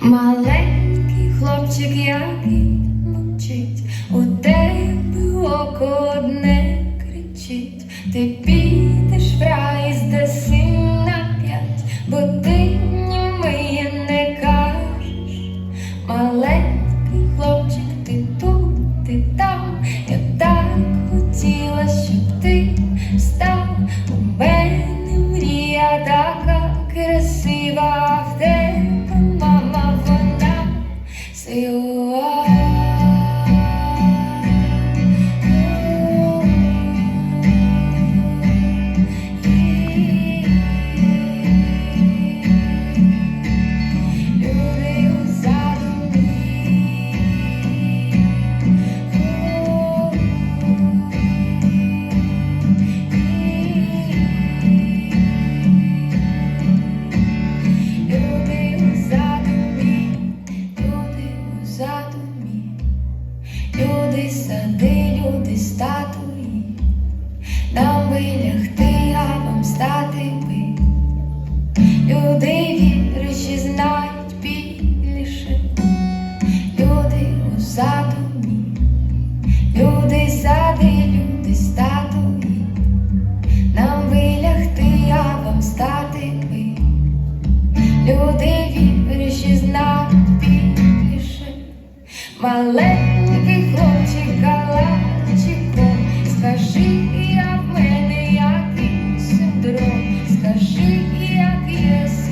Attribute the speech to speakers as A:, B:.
A: Маленький хлопчик, який мовчить, у тебе око одне кричить, ти підеш в рай, здаси на п'ять, бо ти німиє не кажеш. Маленький хлопчик, ти тут, ти там, я так хотіла, щоб ти став у мене мрія така красива. люди, сади, люди, статуї, нам би лягти, а вам стати би. Люди віруючі знають більше, люди у задумі, люди, сади, люди, статуї, нам вилягти, а вам стати би. Люди віруючі знають більше. My life. Скажи, як є.